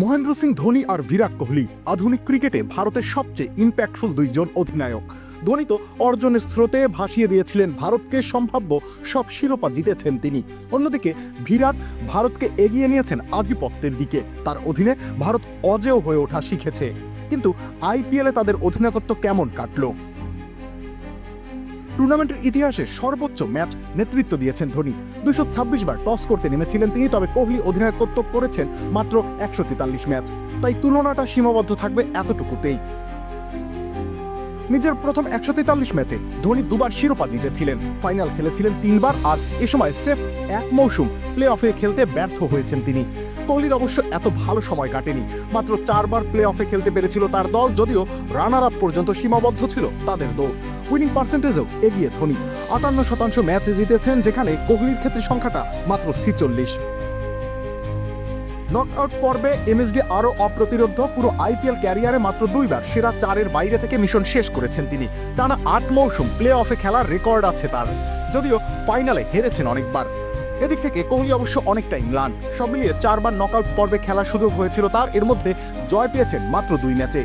মহেন্দ্র সিং ধোনি আর বিরাট কোহলি আধুনিক ক্রিকেটে ভারতের সবচেয়ে ইম্প্যাক্টফুল দুইজন অধিনায়ক। ধোনি তো অর্জনের স্রোতে ভাসিয়ে দিয়েছিলেন ভারতকে, সম্ভাব্য সব শিরোপা জিতেছেন তিনি। অন্যদিকে বিরাট ভারতকে এগিয়ে নিয়েছেন আধিপত্যের দিকে। তার অধীনে ভারত অজেয় হয়ে ওঠা শিখেছে। কিন্তু আইপিএলে তাদের অধিনায়কত্ব কেমন কাটলো? টুর্নামেন্টের ইতিহাসে সর্বোচ্চ ম্যাচ নেতৃত্ব দিয়েছেন ধোনি। দুশো ছাব্বিশ বার টস করতে নেমেছিলেন তিনি, তবে কোহলি অধিনায়কত্ব করেছেন মাত্র একশো তেতাল্লিশ ম্যাচ। তাই তুলনাটা সীমাবদ্ধ থাকবে এতটুকুতেই। নিজের প্রথম একশো তেতাল্লিশ ম্যাচে ধোনি দুবার শিরোপা জিতেছিলেন। ফাইনাল খেলেছিলেন তিনবার আর এ সময় সেফ এক মৌসুম প্লে অফে খেলতে ব্যর্থ হয়েছেন তিনি। কোহলির অবশ্য এত ভালো সময় কাটেনি। মাত্র চারবার প্লে অফে খেলতে পেরেছিল তার দল, যদিও রানার আপ পর্যন্ত সীমাবদ্ধ ছিল তাদের দৌড় উইনিং পার্সেন্টেজেও এগিয়ে ধোনি। আটান্ন শতাংশ ম্যাচে জিতেছেন, যেখানে কোহলির ক্ষেত্রে সংখ্যাটা মাত্র ছিচল্লিশ। নকআউট পর্বে এমএসডি আরও অপ্রতিরোধ পুরো আইপিএল ক্যারিয়ারে মাত্র দুইবার সেরা চারের বাইরে থেকে মিশন শেষ করেছেন তিনি। টানা আট মৌসুম প্লে অফে খেলার রেকর্ড আছে তার, যদিও ফাইনালে হেরেছেন অনেকবার। এদিক থেকে কোহলি অবশ্য অনেকটাই ম্লান। সব মিলিয়ে চারবার নকআউট পর্বে খেলার সুযোগ হয়েছিল তার। এর মধ্যে জয় পেয়েছেন মাত্র দুই ম্যাচে।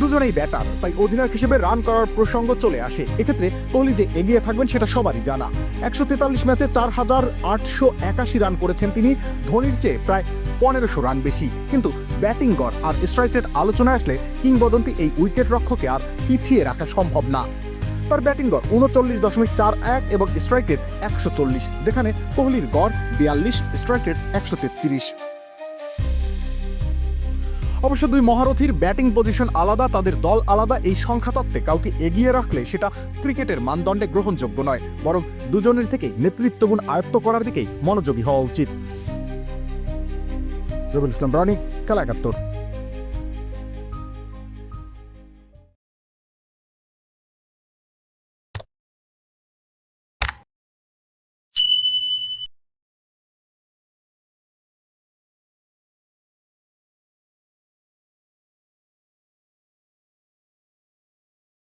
দুজনেই ব্যাটার তাই অধিনায়ক হিসেবে রান করার প্রসঙ্গ চলে আসে। এক্ষেত্রে কোহলি যে এগিয়ে থাকবেন সেটা সবারই জানা। একশো তেতাল্লিশ ম্যাচে চার হাজার আটশো একাশি রান করেছেন তিনি। ধোনির চেয়ে প্রায় পনেরোশো রান বেশি। কিন্তু ব্যাটিং গড় আর স্ট্রাইক রেট আলোচনায় আসলে কিংবদন্তি এই উইকেট রক্ষকে আর পিছিয়ে রাখা সম্ভব না। তার ব্যাটিং গড় উনচল্লিশ দশমিক চার এক এবং স্ট্রাইক রেট একশো চল্লিশ, যেখানে কোহলির গড় বিয়াল্লিশ স্ট্রাইক রেট একশো তেত্রিশ। অবশ্য দুই মহারথীর ব্যাটিং পজিশন আলাদা, তাদের দল আলাদা, এই সংখ্যা তত্ত্বে কাউকে এগিয়ে রাখলে সেটা ক্রিকেটের মানদণ্ডে গ্রহণযোগ্য নয়, বরং দুজনের থেকে নেতৃত্বগুণ আয়ত্ত করার দিকেই মনোযোগী হওয়া উচিত। রবিল ইসলাম রানি, খেলা একাত্তর।